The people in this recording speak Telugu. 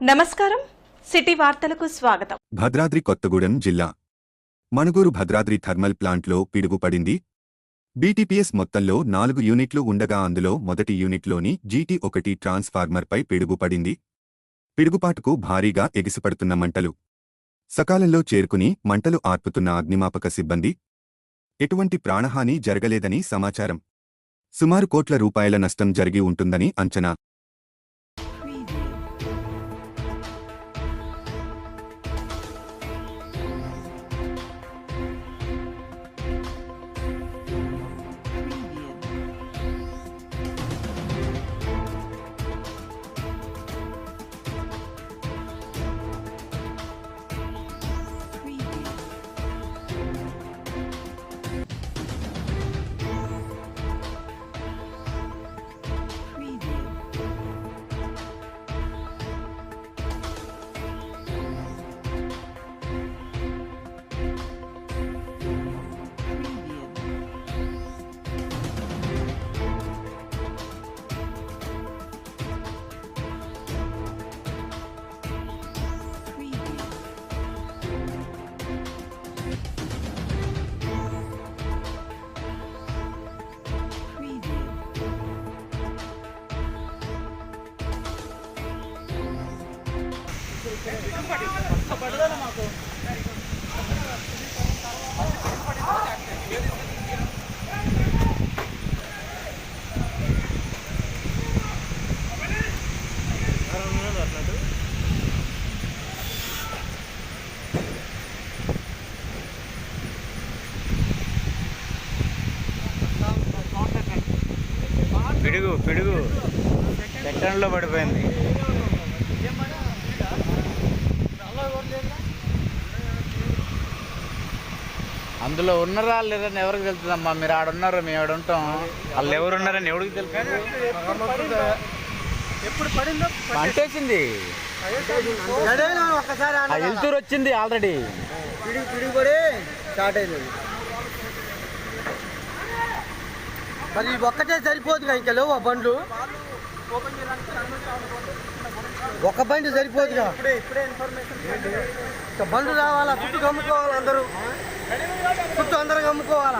నమస్కారం. సిటీ వార్తలకు స్వాగతం. భద్రాద్రి కొత్తగూడెం జిల్లా. మణుగూరు భద్రాద్రి థర్మల్ ప్లాంట్లో పిడుగుపడింది బీటీపీఎస్ మొత్తంలో నాలుగు యూనిట్లు ఉండగా అందులో మొదటి యూనిట్లోని జీటీ ఒకటి ట్రాన్స్ఫార్మర్పై పిడుగుపడింది పిడుగుపాటుకు భారీగా ఎగిసిపడుతున్న మంటలు. సకాలంలో చేరుకుని మంటలు ఆర్పుతున్న అగ్నిమాపక సిబ్బంది. ఎటువంటి ప్రాణహాని జరగలేదని సమాచారం. సుమారు కోట్ల రూపాయల నష్టం జరిగి ఉంటుందని అంచనా. పిడుగు పిడుగు. పెట్టడంలో పడిపోయింది. అందులో ఉన్నారా లేదని ఎవరికి తెలుస్తుందమ్మా? మీరు ఆడ ఉన్నారు మేము ఆడ ఉంటాం. వాళ్ళు ఎవరు ఉన్నారని ఎవరికి తెలుసు? ఎప్పుడు పడిందో ఒక్కసారి ఆ వెళ్తూరు వచ్చింది ఆల్రెడీ. పిడిగి పిడిగి పడి స్టార్ట్ అయింది మరి ఇది ఒక్కటే సరిపోదు ఇంకా లేవు ఆ బండ్లు? ఒక బండి సరిపోదుగా. ఇంకా బండ్లు రావాలా? చుట్టూ కమ్ముకోవాలి అందరూ? చుట్టూ అందరూ కమ్ముకోవాలా?